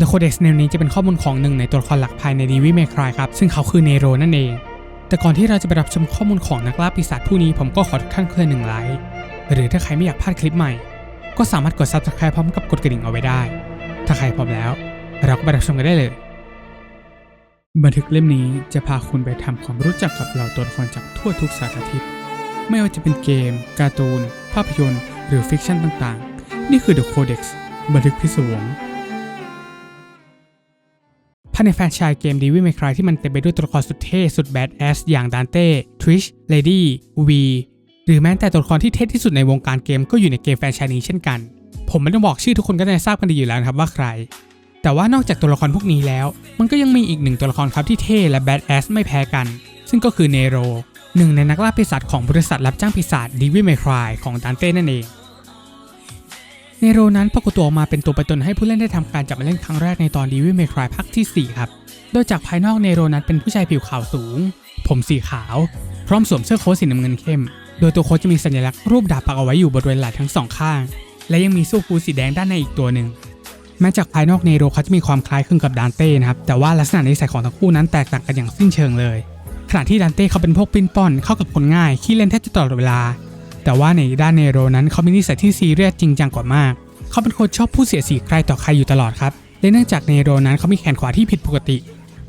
The Codex แนวนี้จะเป็นข้อมูลของหนึ่งในตัวละครหลักภายใน Devil May Cry ครับ ซึ่งเขาคือเนโรนั่นเอง แต่ก่อนที่เราจะไปรับชมข้อมูลของนักล่าปีศาจผู้นี้ผมก็ขอทุกท่านคนละหนึ่งไลค์หรือถ้าใครไม่อยากพลาดคลิปใหม่ ก็สามารถกด Subscribe พร้อมกับกดกระดิ่งเอาไว้ได้ ถ้าใครพร้อมแล้ว เราก็ไปรับชมกันได้เลย บันทึกเล่มนี้จะพาคุณไปทำความรู้จักกับเหล่าตัวละครจากทั่วทุกสารทิศไม่ว่าจะเป็นเกม การ์ตูน ภาพยนตร์ หรือฟิกชันต่างๆ นี่คือ The Codex บันทึกพิศวง ภาในแฟนชายเกม Devil May Cry ที่มันเต็มไปด้วยตัวละครสุดเท่สุดแบดแอสอย่างดานเต้ทริชเลดี้วีหรือแม้แต่ตัวละครที่เท่ที่สุดในวงการเกมก็อยู่ในเกมแฟนชายนี้เช่นกัน ผมไม่ต้องบอกชื่อทุกคนก็จะทราบกันดีอยู่แล้วนะครับว่าใคร แต่ว่านอกจากตัวละครพวกนี้แล้ว มันก็ยังมีอีกหนึ่งตัวละครครับที่เท่และแบดแอสไม่แพ้กัน ซึ่งก็คือเนโรหนึ่งในนักล่าปีศาจของบริษัทรับจ้างปีศาจ Devil May Cry ของดานเต้นั่นเอง เนโรนั้นปรากฏตัวออกมาเป็นตัวประตนให้ผู้เล่นได้ทำการจับมาเล่นครั้งแรกในตอน Devil May Cry ภาคที่ 4 ครับ โดยจากภายนอกเนโรนั้นเป็นผู้ชายผิวขาวสูง ผมสีขาว พร้อมสวมเสื้อโค้ทสีน้ำเงินเข้ม โดยตัวโค้ทจะมีสัญลักษณ์รูปดาบปักเอาไว้อยู่บริเวณไหล่ทั้งสองข้าง และยังมีสู้ฟูสีแดงด้านในอีกตัวหนึ่งแม้จากภายนอกเนโรเขาจะมีความคล้ายคลึงกับดานเต้นะครับ แต่ว่าลักษณะนิสัยของทั้งคู่นั้นแตกต่างกันอย่างสิ้นเชิงเลย ขณะที่ดานเต้เขาเป็นพวกปิ้นป้อนเข้ากับคนง่ายขี้เล่นแทบจะตลอดเวลา แต่ว่าในด้านเนโรนั้นเขามีนิสัยที่ซีเรียสจริงจังกว่ามาก เขาเป็นคนชอบพูดเสียสีใครต่อใครอยู่ตลอดครับและเนื่องจากเนโรนั้นเขามีแขนขวาที่ผิดปกติ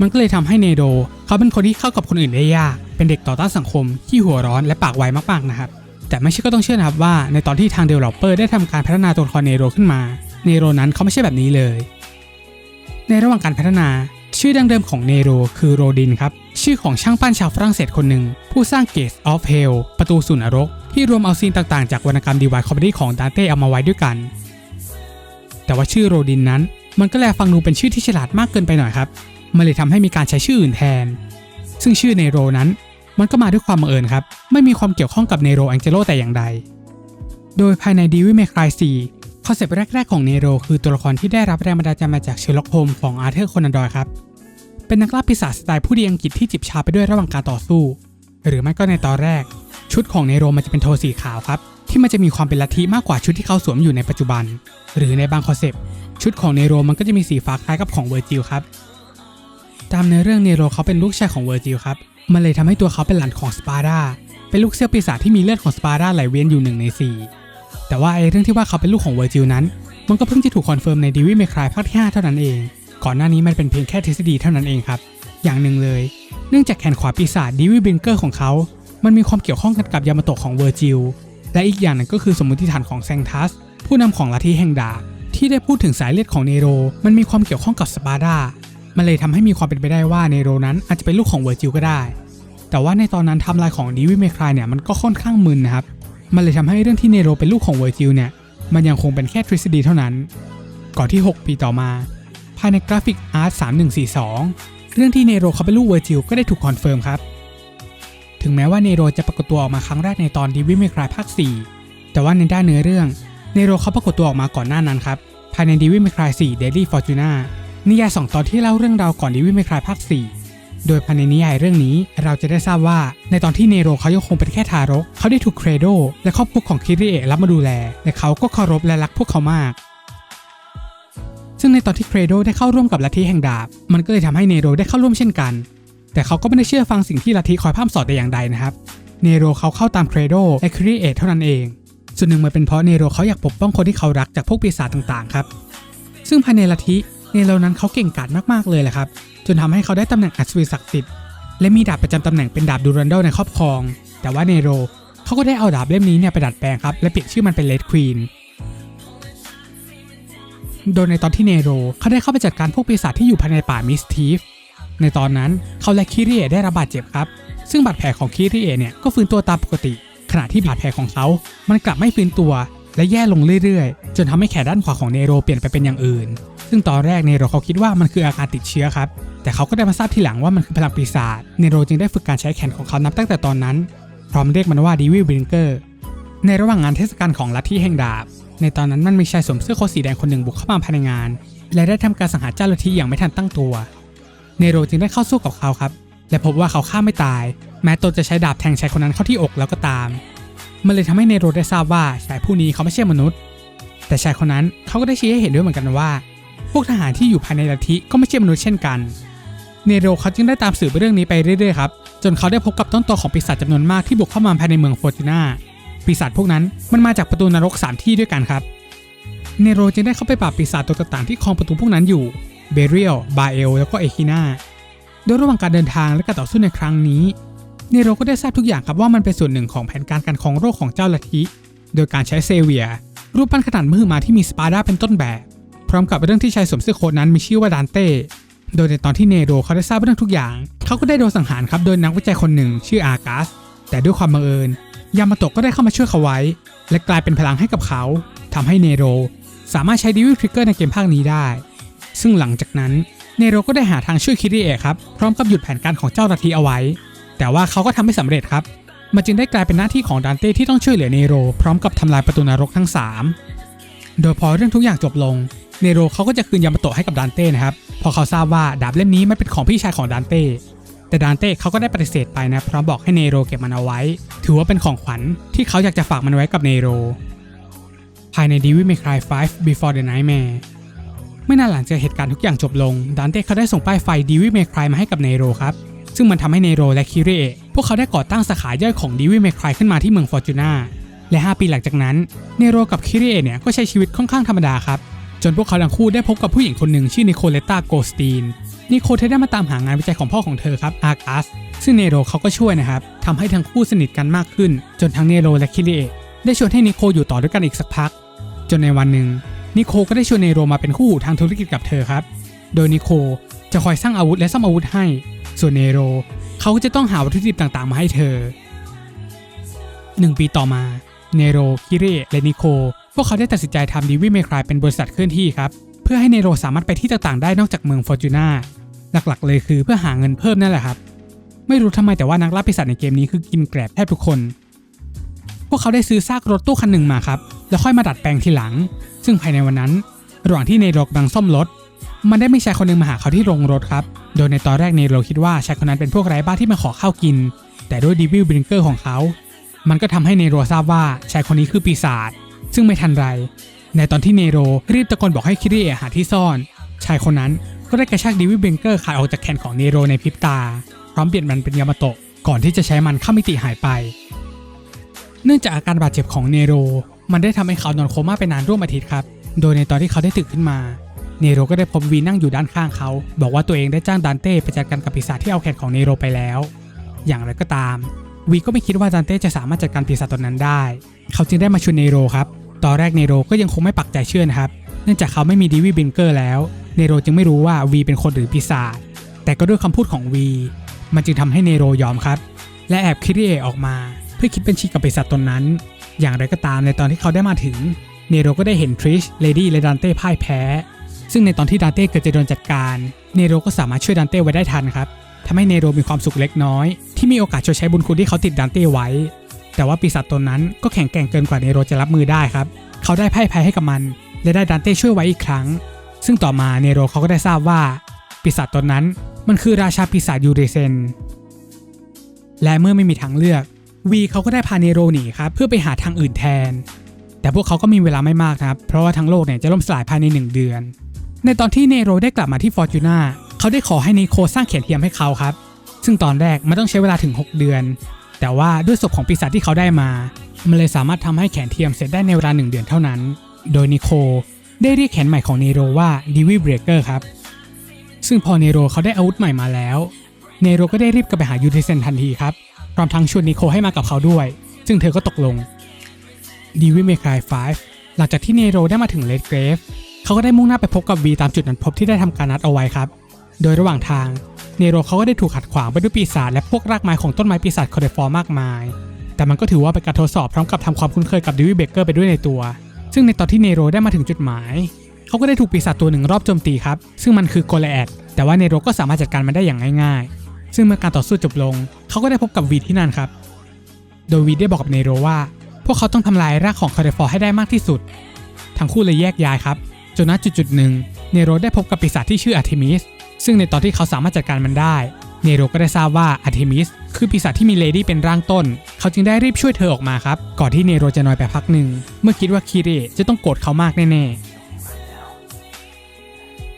มันก็เลยทำให้เนโรเขาเป็นคนที่เข้ากับคนอื่นได้ยาก เป็นเด็กต่อต้านสังคมที่หัวร้อนและปากไวมากๆนะครับ แต่ไม่ใช่ก็ต้องเชื่อนะครับว่าในตอนที่ทาง developer ได้ทำการพัฒนาตัวละครเนโรขึ้นมา เนโรนั้นเขาไม่ใช่แบบนี้เลย ในระหว่างการพัฒนาชื่อดังเดิมของเนโรคือโรดินครับ ชื่อของช่างปั้นชาวฝรั่งเศสคนหนึ่งผู้สร้าง Gates of Hell ประตูสู่นรก ที่รวมเอาซีนต่างๆ จากวรรณกรรมดีวายคอมเมดี้ของดานเต้เอามาไว้ด้วยกัน แต่ว่าชื่อโรดินนั้น มันก็แลฟังดูเป็นชื่อที่ฉลาดมากเกินไปหน่อยครับ มันเลยทำให้มีการใช้ชื่ออื่นแทน ซึ่งชื่อเนโรนั้น มันก็มาด้วยความบังเอิญครับ ไม่มีความเกี่ยวข้องกับเนโรแองเจโลแต่อย่างใด โดยภายใน Devil May Cry 4คอนเซปต์แรกๆของเนโรคือตัวละครที่ได้รับแรงบันดาลใจมาจากเชอร์ล็อกโฮมของอาร์เธอร์โคนันดอยครับ เป็นนักล่าปีศาจสไตล์ผู้ดีอังกฤษที่จิบชาไปด้วยระหว่างการต่อสู้ หรือไม่ก็ในตอนแรก ชุดของเนโรมันจะเป็นโทนสีขาวครับ ที่มันจะมีความเป็นลัทธิมากกว่าชุดที่เขาสวมอยู่ในปัจจุบัน หรือในบางคอนเซปต์ชุดของเนโรมันก็จะมีสีฟ้าคล้ายกับของเวอร์จิลครับ ตามในเรื่องเนโรเขาเป็นลูกชายของเวอร์จิลครับ มันเลยทำให้ตัวเขาเป็นหลานของสปาร์ดาเป็นลูกเสี้ยวปีศาจที่มีเลือดของสปาร์ดาไหลเวียนอยู่หนึ่งในสี่แต่ว่าไอ้เรื่องที่ว่าเขาเป็นลูกของเวอร์จิลนั้น มันก็เพิ่งจะถูกคอนเฟิร์มในดีวิเมครายภาคที่5เท่านั้นเอง ก่อนหน้านี้มันเป็นเพียงแค่ทฤษฎีเท่านั้นเองครับ อย่างหนึ่งเลย เนื่องจากแขนขวาปีศาจดีวิบิงเกอร์ของเขา มันมีความเกี่ยวข้องกันกับยามาโตะของเวอร์จิล และอีกอย่างหนึ่งก็คือสมมติฐานของแซงทัส ผู้นำของลัทธิแห่งดาบที่ได้พูดถึงสายเลือดของเนโร มันมีความเกี่ยวข้องกับสปาร์ดามันเลยทำให้มีความเป็นไปได้ว่าเนโรนั้นอาจจะเป็นลูกของเวอร์จิลก็ได้ แต่ว่าในตอนนั้นทำลายของดีวิเมครายเนี่ยมันก็ค่อนข้างมึนนะครับ มันเลยทำให้เรื่องที่เนโรเป็นลูกของเวอร์จิลเนี่ยมันยังคงเป็นแค่ทฤษฎีเท่านั้น ก่อนที่ 6 ปีต่อมา ภายในกราฟิกอาร์ต3142 เรื่องที่เนโรเขาเป็นลูกเวอร์จิลก็ได้ถูกคอนเฟิร์มครับ ถึงแม้ว่าเนโรจะปรากฏตัวออกมาครั้งแรกในตอนดีวิเมครายภาค 4 แต่ว่าในด้านเนื้อเรื่อง เนโรเขาปรากฏตัวออกมาก่อนหน้านั้นครับ ภายในดีวิเมคราย4 Daily Fortuna นิยาย 2 ตอนที่เล่าเรื่องราวก่อนดีวิเมครายภาค 4 โดยภายในนิยายเรื่องนี้เราจะได้ทราบว่าในตอนที่เนโรเขายังคงเป็นแค่ทารก เขาได้ถูกเครโดและครอบครัวของคิริเอะรับมาดูแลและเขาก็เคารพและรักพวกเขามากซึ่งในตอนที่เครโดได้เข้าร่วมกับลัทธิแห่งดาบ มันก็เลยทำให้เนโรได้เข้าร่วมเช่นกัน แต่เขาก็ไม่ได้เชื่อฟังสิ่งที่ลัทธิคอยพร่ำสอนแต่อย่างใดนะครับ เนโรเขาเข้าตามเครโดและคริเอะเท่านั้นเอง ส่วนหนึ่งมันเป็นเพราะเนโรเขาอยากปกป้องคนที่เขารักจากพวกปีศาจต่างๆครับ ซึ่งภายในลัทธิเนโรนั้นเขาเก่งกาจมากๆเลยแหละครับ จนทำให้เขาได้ตำแหน่งอัศวินศักดิ์สิทธิ์และมีดาบประจำตำแหน่งเป็นดาบดูรันเดในครอบครอง แต่ว่าเนโรเขาก็ได้เอาดาบเล่มนี้เนี่ยไปดัดแปลงครับและเปลี่ยนชื่อมันเป็นเลดควีนโดยในตอนที่เนโรเขาได้เข้าไปจัดการพวกปีศาจที่อยู่ภายในป่ามิสทีฟ ในตอนนั้นเขาและคิริเอะได้รับบาดเจ็บครับ ซึ่งบาดแผลของคิริเอะเนี่ยก็ฟื้นตัวตามปกติ ขณะที่บาดแผลของเขา มันกลับไม่ฟื้นตัว และแย่ลงเรื่อยๆ จนทำให้แขนด้านขวาของเนโรเปลี่ยนไปเป็นอย่างอื่น ซึ่งตอนแรกเนโรเขาคิดว่ามันคืออาการติดเชื้อครับ แต่เขาก็ได้มาทราบทีหลังว่ามันคือพลังปีศาจ เนโรจึงได้ฝึกการใช้แขนของเขานับตั้งแต่ตอนนั้น พร้อมเรียกมันว่าดีวิลบิงเกอร์ ในระหว่างงานเทศกาลของลัทธิแห่งดาบ ในตอนนั้นมันมีชายสวมเสื้อโค้ทสีแดงคนหนึ่งบุกเข้ามาภายในงาน และได้ทำการสังหารเจ้าลัทธิอย่างไม่ทันตั้งตัว เนโรจึงได้เข้าสู้กับเขาครับ และพบว่าเขาฆ่าไม่ตาย แม้ตนจะใช้ดาบแทงชายคนนั้นเข้าที่อกแล้วก็ตาม มันเลยทำให้เนโรได้ทราบว่าชายผู้นี้เขาไม่ใช่มนุษย์ แต่ชายคนนั้นเขาก็ได้ชี้ให้เห็นด้วยเหมือนกันว่า พวกทหารที่อยู่ภายในลัทธิก็ไม่ใช่มนุษย์เช่นกันเนโรเขาจึงได้ตามสืบเรื่องนี้ไปเรื่อยๆครับจนเขาได้พบกับต้นตอของปีศาจจำนวนมากที่บุกเข้ามาภายในเมืองฟอร์จูนาปีศาจพวกนั้นมันมาจากประตูนรกสามที่ด้วยกันครับ เนโรจึงได้เข้าไปปราบปีศาจตัวต่างๆที่ครองประตูพวกนั้นอยู่ เบเรียล บาเอล แล้วก็เอคินาโดยระหว่างการเดินทางและการต่อสู้ในครั้งนี้ เนโรก็ได้ทราบทุกอย่างครับว่ามันเป็นส่วนหนึ่งของแผนการการครองโลกของเจ้าลัทธิ โดยการใช้เซเวีย รูปปั้นขนาดมือมาที่มีสปาร์ดาเป็นต้นแบบ พร้อมกับเรื่องที่ชายสวมเสื้อโค้ทนั้นมีชื่อว่าดานเต้ โดยในตอนที่เนโรเขาได้ทราบเรื่องทุกอย่าง เขาก็ได้โดนสังหารครับโดยนักวิจัยคนหนึ่งชื่ออาร์กัส แต่ด้วยความบังเอิญ ยามาโตะก็ได้เข้ามาช่วยเขาไว้ และกลายเป็นพลังให้กับเขาทำให้เนโรสามารถใช้ดิวิลทริกเกอร์ในเกมภาคนี้ได้ ซึ่งหลังจากนั้นเนโรก็ได้หาทางช่วยคิริเอะครับพร้อมกับหยุดแผนการของเจ้าลัทธิเอาไว้ แต่ว่าเขาก็ทำไม่สำเร็จครับ มันจึงได้กลายเป็นหน้าที่ของดานเต้ที่ต้องช่วยเหลือเนโรพร้อมกับทำลายประตูนรกทั้ง 3 โดยพอเรื่องทุกอย่างจบลงเนโรเขาก็จะคืนยามาโตะให้กับดานเต้นะครับพอเขาทราบว่าดาบเล่มนี้ไมันเป็นของพี่ชายของดานเต้แต่ดานเต้เขาก็ได้ปฏิเสธไปนะพร้อมบอกให้เนโรเก็บมันเอาไว้ ถือว่าเป็นของขวัญที่เขาอยากจะฝากมันไว้กับเนโรภายใน Devil May Cry 5 Before the Nightmare ไม่นานหลังจากเหตุการณ์ทุกอย่างจบลงดานเต้เขาได้ส่งป้ายไฟ Devil May Cry มาให้กับเนโรครับ ซึ่งมันทำให้เนโรและคิริเอะพวกเขาได้ก่อตั้งสาขาย่อยของ Devil May Cry ขึ้นมาที่เมืองฟอร์จูนาและ 5 ปีหลังจากนั้นเนโรกับคิริเอะเนี่ยก็ใช้ชีวิตค่อนข้างธรรมดาครับ จนพวกเขาทั้งคู่ได้พบกับผู้หญิงคนหนึ่งชื่อนิโคเลตาโกสตีนนิโคเธอได้มาตามหางานวิจัยของพ่อของเธอครับอาร์กัสซึ่งเนโรเขาก็ช่วยนะครับทำให้ทั้งคู่สนิทกันมากขึ้น จนทั้งเนโรและคิริเอะได้ชวนให้นิโคอยู่ต่อด้วยกันอีกสักพัก จนในวันหนึ่ง นิโคก็ได้ชวนเนโรมาเป็นคู่ทางธุรกิจกับเธอครับ โดยนิโคจะคอยสร้างอาวุธและซ่อมอาวุธให้ ส่วนเนโรเขาก็จะต้องหาวัตถุดิบต่างๆ มาให้เธอหนึ่งปีต่อมา เนโรคิเรและนิโคพวกเขาได้ตัดสินใจทำดีวิเมครายเป็นบริษัทเคลื่อนที่ครับ เพื่อให้เนโรสามารถไปที่ต่างๆ ได้นอกจากเมืองฟอร์จูนาหลักๆ เลยคือเพื่อหาเงินเพิ่มนั่นแหละครับ ไม่รู้ทำไมแต่ว่านักล่าปีศาจในเกมนี้คือกินแกลบแทบทุกคน พวกเขาได้ซื้อซากรถตู้คันหนึ่งมาครับ แล้วค่อยมาดัดแปลงทีหลัง ซึ่งภายในวันนั้น ระหว่างที่เนโรกำลังซ่อมรถ มันได้มีชายคนหนึ่งมาหาเขาที่โรงรถครับ โดยในตอนแรกเนโรคิดว่าชายคนนั้นเป็นพวกไร้บ้านที่มาขอข้าวกิน แต่ด้วยดีวิลบริงเกอร์ของเขา มันก็ทำให้เนโรทราบว่าชายคนนี้คือปีศาจ ซึ่งไม่ทันไร ในตอนที่เนโรรีบตะโกนบอกให้คิริเอะหาที่ซ่อน ชายคนนั้นก็ได้กระชากดีวิลบริงเกอร์ขาดออกจากแขนของเนโรในพริบตา พร้อมเปลี่ยนมันเป็นยามาโตะก่อนที่จะใช้มันเข้ามิติหายไป เนื่องจากอาการบาดเจ็บของเนโร มันได้ทำให้เขานอนโคม่าไปนานร่วมอาทิตย์ครับ โดยในตอนที่เขาได้ตื่นขึ้นมา เนโรก็ได้พบวีนั่งอยู่ด้านข้างเขา บอกว่าตัวเองได้จ้างดานเต้ไปจัดการกับปีศาจที่เอาแขนของเนโรไปแล้ว อย่างไรก็ตาม วีก็ไม่คิดว่าดานเต้จะสามารถจัดการปีศาจตนนั้นได้ เขาจึงได้มาชวนเนโรครับ ตอนแรกเนโรก็ยังคงไม่ปักใจเชื่อนะครับ เนื่องจากเขาไม่มีดีวีบินเกอร์แล้ว เนโรจึงไม่รู้ว่าวีเป็นคนหรือปีศาจ แต่ก็ด้วยคำพูดของวี มันจึงทำให้เนโรยอมครับ และแอบคิริเอะออกมา เพื่อคิดเป็นชีกับปีศาจตนนั้น อย่างไรก็ตามในตอนที่เขาได้มาถึง เนโรก็ได้เห็นทริชเลดี้และดันเต้พ่ายแพ้ ซึ่งในตอนที่ดันเต้เกิดจะโดนจัดการ เนโรก็สามารถช่วยดันเต้ไว้ได้ทันครับทำให้เนโรมีความสุขเล็กน้อย ที่มีโอกาสชดใช้บุญคุณที่เขาติดดันเต้ไว้ แต่ว่าปีศาจตนนั้นก็แข็งแกร่งเกินกว่าเนโรจะรับมือได้ครับ เขาได้พ่ายแพ้ให้กับมัน และได้ดันเต้ช่วยไว้อีกครั้ง ซึ่งต่อมาเนโรเขาก็ได้ทราบว่า ปีศาจตนนั้นมันคือราชาปีศาจยูเรเซนและเมื่อไม่มีทางเลือก วีเขาก็ได้พาเนโรหนีครับเพื่อไปหาทางอื่นแทน แต่พวกเขาก็มีเวลาไม่มากนะครับ เพราะว่าทั้งโลกเนี่ยจะล่มสลายภายใน 1 เดือน ในตอนที่เนโรได้กลับมาที่ฟอร์จูนาเขาได้ขอให้นิโคสร้างเขียนเทียมให้เขาครับ ซึ่งตอนแรกมันต้องใช้เวลาถึง 6 เดือน แต่ว่าด้วยศพของปีศาจที่เขาได้มา มันเลยสามารถทำให้แขนเทียมเสร็จได้ในเวลา 1 เดือนเท่านั้น โดยนิโคได้เรียกแขนใหม่ของเนโรว่าดิวิเบรเกอร์ครับ ซึ่งพอเนโรเขาได้อาวุธใหม่มาแล้ว เนโรก็ได้รีบกลับไปหายูริเซนทันทีครับ ร้อมทั้งชวนนิโคให้มากับเขาด้วย ซึ่งเธอก็ตกลงดีวิเมคาย5หลังจากที่เนโรได้มาถึงเลดเกรฟเขาก็ได้มุ่งหน้าไปพบกับวีตามจุดนัดพบที่ได้ทำการนัดเอาไว้ครับ โดยระหว่างทางเนโรเขาก็ได้ถูกขัดขวางไปด้วยปีศาจและพวกรากไม้ของต้นไม้ปีศาจคอเดฟอร์มากมาย แต่มันก็ถือว่าเป็นการทดสอบพร้อมกับทำความคุ้นเคยกับดิวิเบเกอร์ไปด้วยในตัว ซึ่งในตอนที่เนโรได้มาถึงจุดหมาย เขาก็ได้ถูกปีศาจตัวหนึ่งรอบโจมตีครับ ซึ่งมันคือโกลแอดแต่ว่าเนโรก็สามารถจัดการมันได้อย่างง่ายๆ ซึ่งเมื่อการต่อสู้จบลง เขาก็ได้พบกับวีที่นั่นครับ โดยวีได้บอกกับเนโรว่า พวกเขาต้องทำลายรากของคาเดฟอร์ให้ได้มากที่สุด ทั้งคู่เลยแยกย้ายครับ จนณจุดจุดหนึ่งเนโรได้พบกับปีศาจที่ชื่ออาร์เทมิส ซึ่งในตอนที่เขาสามารถจัดการมันได้ เนโรก็ได้ทราบว่าอาร์เทมิสคือปีศาจที่มีเลดี้เป็นร่างต้น เขาจึงได้รีบช่วยเธอออกมาครับ ก่อนที่เนโรจะนอยไปพักหนึ่ง เมื่อคิดว่าคิริจะต้องโกรธเขามากแน่ๆ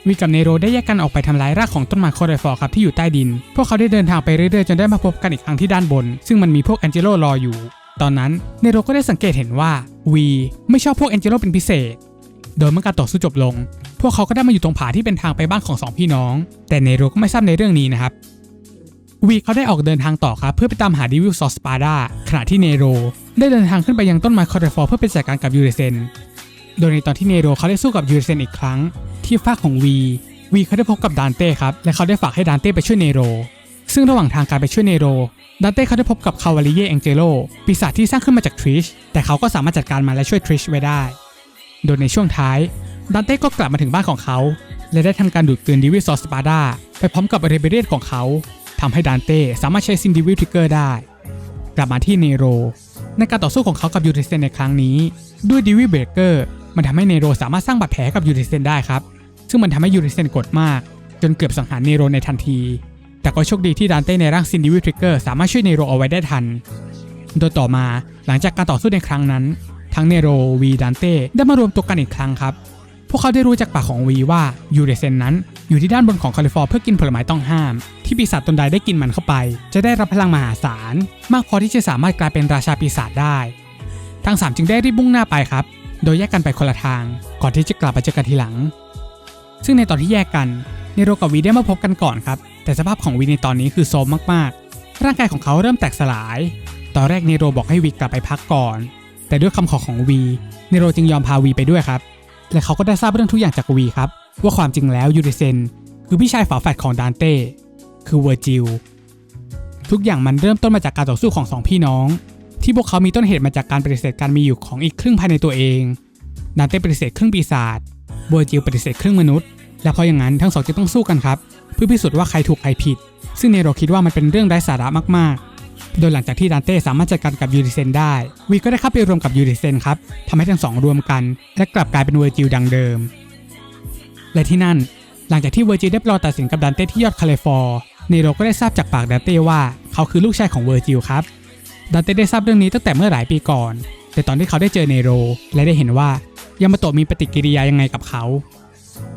วีกับเนโรได้แยกกันออกไปทำลายรากของต้นไม้คอร์เรฟอร์ครับที่อยู่ใต้ดิน พวกเขาได้เดินทางไปเรื่อยๆจนได้มาพบกันอีกครั้งที่ด้านบน ซึ่งมันมีพวกแองเจโลรออยู่ ตอนนั้นเนโรก็ได้สังเกตเห็นว่าวีไม่ชอบพวกแองเจโลเป็นพิเศษ โดยเมื่อการต่อสู้จบลง พวกเขาก็ได้มาอยู่ตรงผาที่เป็นทางไปบ้านของสองพี่น้อง แต่เนโรก็ไม่ทราบในเรื่องนี้นะครับวีเขาได้ออกเดินทางต่อครับเพื่อไปตามหาดิวิลซอสปาดาขณะที่เนโรได้เดินทางขึ้นไปยังต้นไม้คอร์เรฟอร์เพื่อไปจัดการกับยูเรเซน โดยในตอนที่เนโรเขาได้สู้กับยูเรเซนอีกครั้ง ที่ฝากของวีวีเขาได้พบกับดานเต้ครับ และเขาได้ฝากให้ดานเต้ไปช่วยเนโร ซึ่งระหว่างทางการไปช่วยเนโร ดานเต้เขาได้พบกับคาวาลิเยแองเจโลปีศาจที่สร้างขึ้นมาจากทริช แต่เขาก็สามารถจัดการมันและช่วยทริชไว้ได้ โดยในช่วงท้าย ดานเต้ก็กลับมาถึงบ้านของเขา และได้ทำการดูดกลืนดิวิซอสปาดาไปพร้อมกับเรเบเรียของเขาทำให้ดานเต้สามารถใช้ซินดิวิทริกเกอร์ได้ กลับมาที่เนโร ในการต่อสู้ของเขากับยูริเซนในครั้งนี้ ด้วยดิวิเบรเกอร์ มันทำให้เนโรสามารถสร้างบาดแผลกับยูริเซนได้ครับ ซึ่งมันทำให้ยูริเซนกดมาก จนเกือบสังหารเนโรในทันที แต่ก็โชคดีที่ดานเต้ในร่างซินดิวิทริกเกอร์สามารถช่วยเนโรเอาไว้ได้ทัน โดยต่อมาหลังจากการต่อสู้ในครั้งนั้น ทั้งเนโรวีดานเต้ได้มารวมตัวกันอีกครั้งครับ พวกเขาได้รู้จากปากของวีว่ายูเรเซนนั้นอยู่ที่ด้านบนของคาลิฟอร์เพื่อกินผลไม้ต้องห้าม ที่ปีศาจตนใดได้กินมันเข้าไป จะได้รับพลังมหาศาลมากพอที่จะสามารถกลายเป็นราชาปีศาจได้ ทั้งสามจึงได้รีบมุ่งหน้าไปครับ โดยแยกกันไปคนละทาง ก่อนที่จะกลับมาเจอกันทีหลัง ซึ่งในตอนที่แยกกันเนโรกับวีได้มาพบกันก่อนครับ แต่สภาพของวีในตอนนี้คือโทรมมากๆ ร่างกายของเขาเริ่มแตกสลาย ตอนแรกเนโรบอกให้วีกลับไปพักก่อน แต่ด้วยคำขอของวีเนโรจึงยอมพาวีไปด้วยครับ และเขาก็ได้ทราบเรื่องทุกอย่างจากวีครับ ว่าความจริงแล้วยูริเซนคือพี่ชายฝาแฝดของดานเต้คือเวอร์จิลทุกอย่างมันเริ่มต้นมาจากการต่อสู้ของสองพี่น้อง ที่พวกเขามีต้นเหตุมาจากการปฏิเสธการมีอยู่ของอีกครึ่งภายในตัวเองดานเต้ปฏิเสธครึ่งปีศาจเวอร์จิลปฏิเสธครึ่งมนุษย์ และเพราะอย่างนั้นทั้งสองจึงต้องสู้กันครับ เพื่อพิสูจน์ว่าใครถูกใครผิด ซึ่งเนโรคิดว่ามันเป็นเรื่องไร้สาระมากๆ โดยหลังจากที่ดานเต้สามารถจัดการกับยูริเซนได้วีก็ได้เข้าไปรวมกับยูริเซนครับทำให้ทั้งสองรวมกัน และกลับกลายเป็นเวอร์จิลดังเดิม และที่นั่น หลังจากที่เวอร์จิลได้รอตัดสินกับดันเต้ที่ยอดคาเลฟอร์เนโรก็ได้ทราบจากปากดันเต้ว่า เขาคือลูกชายของเวอร์จิลครับ ดันเต้ได้ทราบเรื่องนี้ตั้งแต่เมื่อหลายปีก่อน แต่ตอนที่เขาได้เจอเนโร และได้เห็นว่ายามาโตะมีปฏิกิริยายังไงกับเขา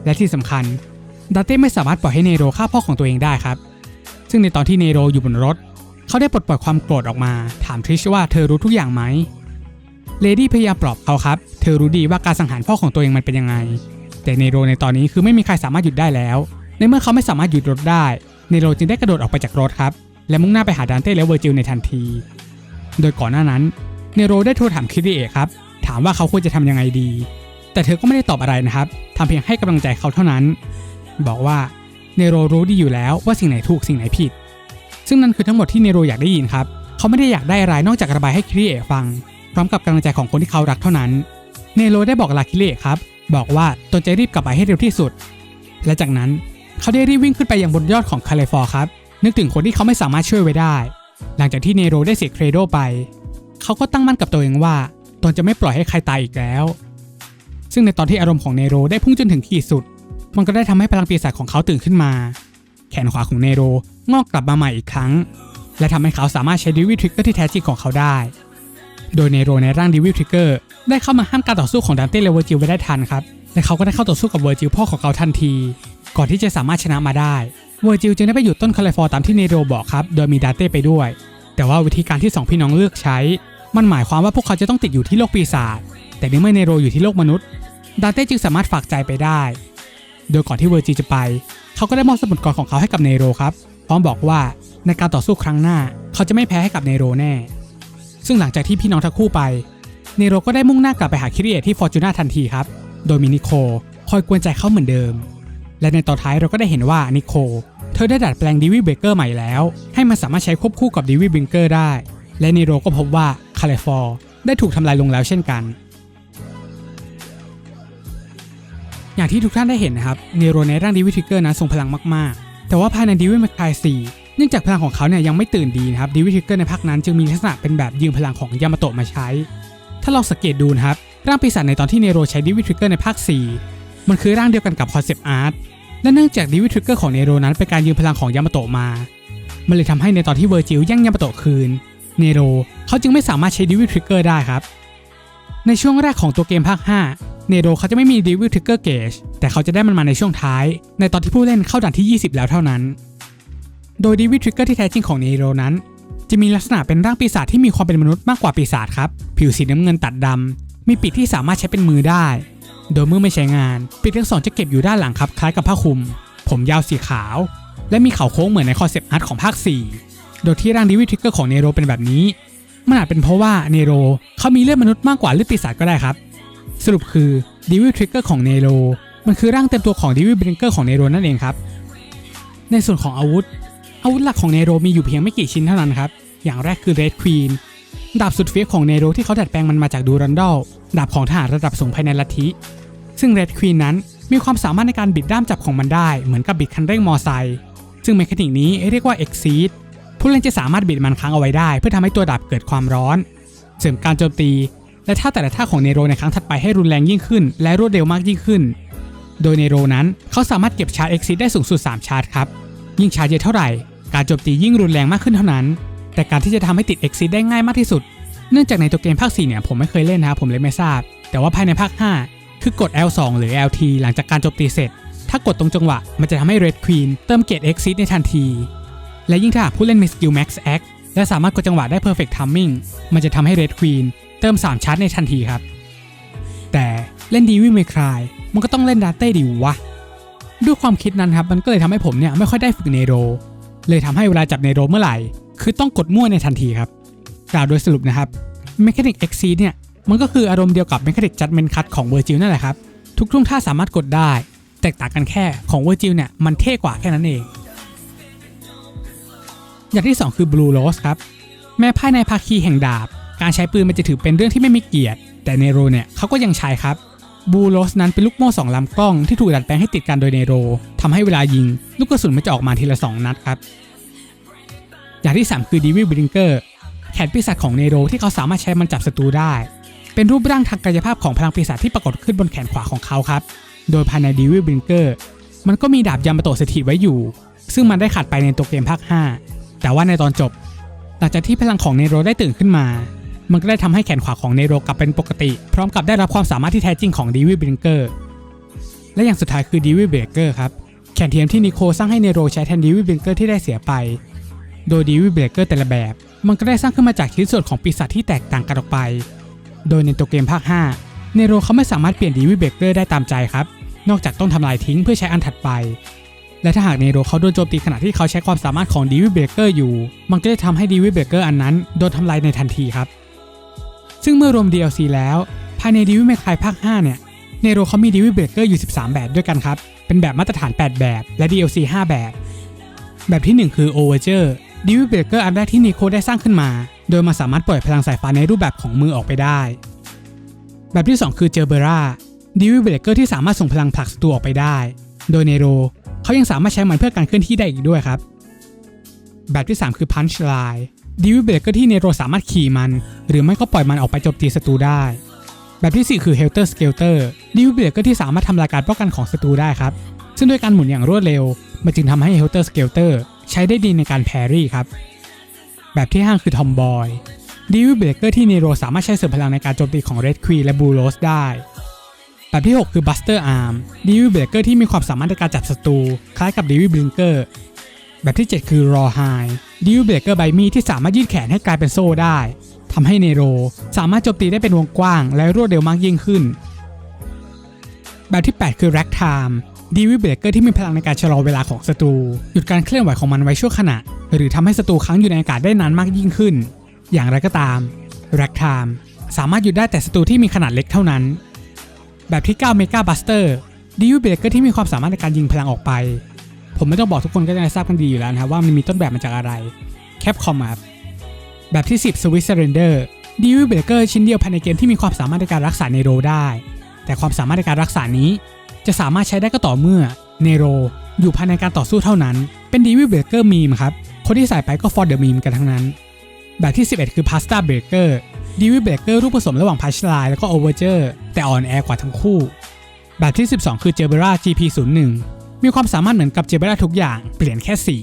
และที่สำคัญดันเต้ไม่สามารถปล่อยให้เนโรฆ่าพ่อของตัวเองได้ครับ ซึ่งในตอนที่เนโรอยู่บนรถ เขาได้ปลดปล่อยความโกรธออกมา ถามทริชว่าเธอรู้ทุกอย่างไหมเลดี้พยายามปลอบเขาครับ เธอรู้ดีว่าการสังหารพ่อของตัวเองมันเป็นยังไง แต่เนโรในตอนนี้คือไม่มีใครสามารถหยุดได้แล้ว ในเมื่อเขาไม่สามารถหยุดรถได้ เนโรจึงได้กระโดดออกไปจากรถครับ และมุ่งหน้าไปหาดานเต้และเวอร์จิลในทันที โดยก่อนหน้านั้นเนโรได้โทรถามคิริเอะครับ ถามว่าเขาควรจะทำยังไงดี แต่เธอก็ไม่ได้ตอบอะไรนะครับทำเพียงให้กำลังใจเขาเท่านั้น บอกว่าเนโรรู้ดีอยู่แล้วว่าสิ่งไหนถูกสิ่งไหนผิด ซึ่งนั่นคือทั้งหมดที่เนโรอยากได้ยินครับเขาไม่ได้อยากได้อะไรนอกจากระบายให้คิริเอะฟัง พร้อมกับกำลังใจของคนที่เขารักเท่านั้น เนโรได้บอกลาคิริเอะครับ บอกว่าตนจะรีบกลับไปให้เร็วที่สุด และจากนั้นเขาได้รีบวิ่งขึ้นไปยังบนยอดของคาเลฟอร์ครับนึกถึงคนที่เขาไม่สามารถช่วยไว้ได้ หลังจากที่เนโรได้เสียเครโดไป เขาก็ตั้งมั่นกับตัวเองว่าตนจะไม่ปล่อยให้ใครตายอีกแล้ว ซึ่งในตอนที่อารมณ์ของเนโรได้พุ่งจนถึงขีดสุด มันก็ได้ทำให้พลังปีศาจของเขาตื่นขึ้นมา แขนขวาของเนโรงอกกลับมาใหม่อีกครั้ง และทำให้เขาสามารถใช้ดิวิทริกเกอร์ที่แท้จริงของเขาได้ โดยเนโรในร่างดิวิทริกเกอร์ได้เข้ามาห้ามการต่อสู้ของดันเต้และเวอร์จิลไว้ได้ทันครับและเขาก็ได้เข้าต่อสู้กับเวอร์จิลพ่อของเขาทันที ก่อนที่จะสามารถชนะมาได้ เวอร์จิลจึงได้ไปหยุดต้นคาลิฟอร์ตามที่เนโรบอกครับ โดยมีดันเต้ไปด้วย แต่ว่าวิธีการที่สองพี่น้องเลือกใช้ มันหมายความว่าพวกเขาจะต้องติดอยู่ที่โลกปีศาจ แต่ในเมื่อเนโรอยู่ที่โลกมนุษย์ดันเต้จึงสามารถฝากใจไปได้ โดยก่อนที่เวอร์จิลจะไป เขาก็ได้มอบสมุดกรของเขาให้กับเนโรครับ พร้อมบอกว่าในการต่อสู้ครั้งหน้า เขาจะไม่แพ้ให้กับเนโรแน่ ซึ่งหลังจากที่พี่น้องทั้งคู่ไป เนโรก็ได้มุ่งหน้า กลับไปหาคิริเอที่ฟอร์จูน่าทันทีครับ โดยมีนิโคลคอยกวนใจเขาเหมือนเดิม และในตอนท้ายเราก็ได้เห็นว่านิโคลเธอได้ดัดแปลงดิวิเบเกอร์ใหม่แล้ว ให้มันสามารถใช้ควบคู่กับดิวิเบเกอร์ได้ และเนโรก็พบว่าคาเลฟอร์ได้ถูกทำลายลงแล้วเช่นกัน อย่างที่ทุกท่านได้เห็นนะครับเนโรในร่างดิวิทริกเกอร์นั้นทรงพลังมากๆ แต่ว่าภายในดิวิเมคาย4เนื่องจากพลังของเขาเนี่ยยังไม่ตื่นดีนะครับดิวิทริกเกอร์ในภาคนั้นจึงมีลักษณะเป็นแบบยืมพลังของยามาโตะมาใช้ ถ้าลองสังเกตดูนะครับร่างปีศาจในตอนที่เนโรใช้ดิวิทริกเกอร์ในภาค 4 มันคือร่างเดียวกันกับคอนเซปต์อาร์ตและเนื่องจากดิวิทริกเกอร์ของเนโรนั้นเป็นการยืมพลังของยามาโตะมา มันเลยทำให้ในตอนที่เวอร์จิลแย่งยามาโตะคืน เนโรเขาจึงไม่สามารถใช้ดิวิทริกเกอร์ได้ครับ ในช่วงแรกของตัวเกมภาค 5 เนโรเขาจะไม่มี Devil Trigger Gauge แต่เขาจะได้มันมาในช่วงท้าย ในตอนที่ผู้เล่นเข้าด่านที่ 20 แล้วเท่านั้น โดย Devil Trigger ที่แท้จริงของเนโรนั้น จะมีลักษณะเป็นร่างปีศาจที่มีความเป็นมนุษย์มากกว่าปีศาจครับ ผิวสีน้ำเงินตัดดำมีปีกที่สามารถใช้เป็นมือได้ โดยเมื่อไม่ใช้งานปีกทั้งสองจะเก็บอยู่ด้านหลังครับคล้ายกับผ้าคลุม ผมยาวสีขาว และมีเขาโค้งเหมือนในคอนเซปต์อาร์ตของภาค 4 โดยที่ร่างดิวิทิกเกอร์ของเนโรเป็นแบบนี้มันอาจเป็นเพราะว่าเนโรเขามีเลือดมนุษย์มากกว่าเลือดปีศาจก็ได้ครับ สรุปคือดิวิทริกเกอร์ของเนโรมันคือร่างเต็มตัวของดิวิบริงเกอร์ของเนโรนั่นเองครับ ในส่วนของอาวุธ อาวุธหลักของเนโรมีอยู่เพียงไม่กี่ชิ้นเท่านั้นครับ อย่างแรกคือ Red Queen ดาบสุดเฟี้ยวของเนโรที่เขาดัดแปลงมันมาจากดูรันดอล ดาบของทหารระดับสูงภายในลัทธิ ซึ่ง Red Queen นั้นมีความสามารถในการบิดด้ามจับของมันได้เหมือนกับบิดคันเร่งมอไซค์ซึ่งเมคานิกนี้เรียกว่า Exceed ผู้เล่นจะสามารถบิดมันค้างเอาไว้ได้ เพื่อทำให้ตัวดาบเกิดความร้อน เสริมการโจมตี และท่าแต่ละท่าของเนโรในครั้งถัดไปให้รุนแรงยิ่งขึ้น และรวดเร็วมากยิ่งขึ้น โดยเนโรนั้นเขาสามารถเก็บชาร์จ Exceed ได้สูงสุด 3 ชาร์จครับ ยิ่งชาร์จเยอะเท่าไหร่ การโจมตียิ่งรุนแรงมากขึ้นเท่านั้น แต่การที่จะทำให้ติด Exceed ได้ง่ายมากที่สุด เนื่องจากในตัวเกมภาค 4 เนี่ยผมไม่เคยเล่นนะครับผมเลยไม่ทราบ แต่ว่าภายในภาค 5 คือกด L2 หรือ LT หลังจากการโจมตีเสร็จ ถ้ากดตรงจังหวะ มันจะทำให้ Red Queen เติมเกรด Exceed ในทันที และยิ่งถ้าผู้เล่นมีสกิล Max X และสามารถกดจังหวะได้ Perfect Timing มันจะทำให้ Red Queen เติม 3ชาร์จในทันทีครับ แต่เล่นดีวิเมครายมันก็ต้องเล่นดาเต้ดิวะด้วยความคิดนั้นครับมันก็เลยทำให้ผมเนี่ยไม่ค่อยได้ฝึกเนโรเลยทำให้เวลาจับเนโรเมื่อไหร่ คือต้องกดมั่วในทันทีครับ กล่าวโดยสรุปนะครับ Mechanic Exceed เนี่ย มันก็คืออารมณ์เดียวกับ Mechanic Judgment Cut ของ Virgil นั่นแหละครับ ทุกท่วงท่าสามารถกดได้ แตกต่างกันแค่ของ Virgil เนี่ย มันเท่กว่าแค่นั้นเอง อย่างที่ 2 คือ Blue Rose ครับ แม้ภายในภาคีแห่งดาบ การใช้ปืนมันจะถือเป็นเรื่องที่ไม่มีเกียรติ แต่เนโรเนี่ยเขาก็ยังใช้ครับบูโรสนั้นเป็นลูกโม่สองลำกล้องที่ถูกดัดแปลงให้ติดกันโดยเนโรทำให้เวลายิง ลูกกระสุนมันจะออกมาทีละ 2 นัดครับ อย่างที่ 3 คือดีวิลบริงเกอร์ แขนปีศาจของเนโรที่เขาสามารถใช้มันจับศัตรูได้ เป็นรูปร่างทางกายภาพของพลังปีศาจที่ปรากฏขึ้นบนแขนขวาของเขาครับ โดยภายในดีวิลบิงเกอร์มันก็มีดาบยามาโตะสถิตไว้อยู่ ซึ่งมันได้ขาดไปในตัวเกมภาค 5 แต่ว่าในตอนจบ หลังจากที่พลังของเนโรได้ตื่นขึ้นมา มันก็ได้ทำให้แขนขวาของเนโรกลับเป็นปกติ พร้อมกับได้รับความสามารถที่แท้จริงของดีวิลบิงเกอร์และอย่างสุดท้ายคือดีวิลเบรเกอร์ครับแขนเทียมที่นิโคสร้างให้เนโรใช้แทนดีวิลบิงเกอร์ที่ได้เสียไป โดยดีวิลเบรเกอร์แต่ละแบบ มันก็ได้สร้างขึ้นมาจากชิ้นส่วนของปีศาจที่แตกต่างกันออกไป โดยในตัวเกมภาค 5 เนโรเขาไม่สามารถเปลี่ยนดีวิเบเกอร์ได้ตามใจครับ นอกจากต้องทำลายทิ้งเพื่อใช้อันถัดไป และถ้าหากเนโรเขาโดนโจมตีขณะที่เขาใช้ความสามารถของดีวิเบเกอร์อยู่ มันก็จะทำให้ดีวิเบเกอร์อันนั้นโดนทำลายในทันทีครับ ซึ่งเมื่อรวม DLC แล้ว ภายในดีวิเมคายภาค 5 เนี่ย เนโรเขามีดีวิเบเกอร์อยู่ 13 แบบด้วยกันครับ เป็นแบบมาตรฐาน 8 แบบ และ DLC 5 แบบ แบบที่ 1 คือ Overture ดีวิเบรเกอร์อันแรกที่นิโคได้สร้างขึ้นมา โดยมันสามารถปล่อยพลังสายฟ้าในรูปแบบของมือออกไปได้ แบบที่ 2 คือเจอเบราดีวิเบรเกอร์ที่สามารถส่งพลังผลักศัตรูออกไปได้ โดยเนโรเขายังสามารถใช้มันเพื่อการเคลื่อนที่ได้อีกด้วยครับ แบบที่ 3 คือ Punch Line ดีวิเบรเกอร์ที่เนโรสามารถขี่มัน หรือไม่ก็ปล่อยมันออกไปโจมตีศัตรูได้ แบบที่ 4 คือ Helter Skelter ดีวิเบรเกอร์ที่สามารถทำลายการป้องกันของศัตรูได้ครับ ซึ่งด้วยการหมุนอย่างรวดเร็ว มันจึงทำให้ Helter Skelter ใช้ได้ดีในการแพรี่ครับ แบบที่ 5 คือ Tomboy ดีวิเบรเกอร์ที่เนโรสามารถใช้เสริมพลังในการโจมตีของ Red Queen และ Blue Rose ได้ แบบที่ 6 คือ Buster Arm ดีวิเบรเกอร์ที่มีความสามารถในการจับศัตรูคล้ายกับดีวิบริงเกอร์แบบที่ 7 คือ Raw High ดิวเบรเกอร์ใบมีที่สามารถยืดแขนให้กลายเป็นโซ่ได้ทำให้เนโรสามารถโจมตีได้เป็นวงกว้าง และรวดเร็วมากยิ่งขึ้น แบบที่ 8 คือ Rack Time ดีวิเบรเกอร์ที่มีพลังในการชะลอเวลาของศัตรู หยุดการเคลื่อนไหวของมันไว้ชั่วขณะ หรือทำให้ศัตรูค้างอยู่ในอากาศได้นานมากยิ่งขึ้น อย่างไรก็ตาม Rack Time สามารถหยุดได้แต่ศัตรูที่มีขนาดเล็กเท่านั้น แบบที่9 Mega Buster ดีวิเบรเกอร์ที่มีความสามารถในการยิงพลังออกไป ผมไม่ต้องบอกทุกคนก็จะทราบกันดีอยู่แล้วนะครับว่ามันมีต้นแบบมาจากอะไรแคปคอมครับแบบที่ 10 Swiss Surrender ดีวิเบรเกอร์ชิ้นเดียวภายในเกมที่มีความสามารถในการรักษาเนโรได้ แต่ความสามารถในการรักษานี้ จะสามารถใช้ได้ก็ต่อเมื่อเนโรอยู่ภายในการต่อสู้เท่านั้น เป็นดีวิเบรเกอร์มีมครับ คนที่ใส่ไปก็ for the meme กันทั้งนั้น แบบที่ 11 คือ Pasta Breaker ดีวิเบรเกอร์รูปผสมระหว่าง Punch Line แล้วก็ Overture แต่อ่อนแอกว่าทั้งคู่ แบบที่ 12 คือ Jebera GP01 มีความสามารถเหมือนกับเจเบราทุกอย่างเปลี่ยนแค่สี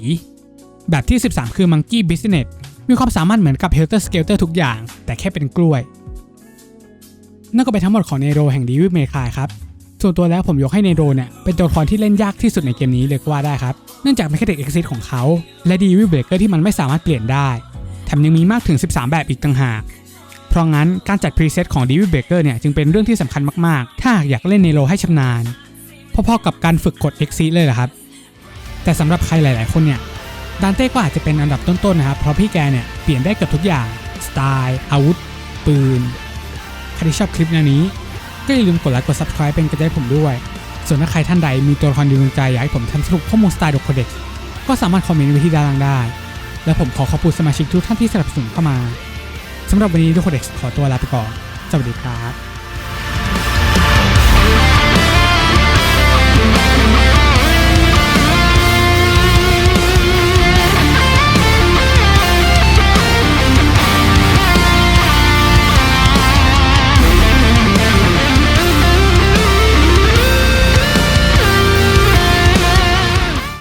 แบบที่ 13 คือ Monkey Business มีความสามารถเหมือนกับ Helter Skelter ทุกอย่าง แต่แค่เป็นกล้วยนั่นก็เป็นทั้งหมดของเนโรแห่งดีวิเมคายครับ ส่วนตัวแล้วผมยกให้เนโรเนี่ยเป็นตัวละครที่เล่นยากที่สุดในเกมนี้เลยก็ว่าได้ครับ เนื่องจากแมคานิกเอ็กซิสของเขา และดีวิเบรกเกอร์ที่มันไม่สามารถเปลี่ยนได้ แถมยังมีมากถึง 13 แบบอีกต่างหาก เพราะงั้นการจัดพรีเซตของดีวิเบรกเกอร์เนี่ยจึงเป็นเรื่องที่สำคัญมากๆ ถ้าหากอยากเล่นเนโรให้ชำนาญ พอๆกับการฝึกกด Exit เลยแหละครับ แต่สำหรับใครหลาย ๆ คนเนี่ยดานเต้ก็อาจจะเป็นอันดับต้น ๆ นะครับ เพราะพี่แกเนี่ยเปลี่ยนได้เกือบทุกอย่าง สไตล์ อาวุธ ปืน ใครที่ชอบคลิปแนวนี้ ก็อย่าลืมกดไลค์กด subscribe เป็นกระใจผมด้วย ส่วนถ้าใครท่านใดมีตัวละครดีดวงใจอยากให้ผมทำสรุปข้อมูลสไตล์ดกโคเด็กก็สามารถคอมเมนต์ไว้ที่ด้านล่างได้ และผมขอขอบคุณสมาชิกทุกท่านที่สนับสนุนเข้ามาสำหรับวันนี้ดกโคเด็กขอตัวลาไปก่อน สวัสดีครับ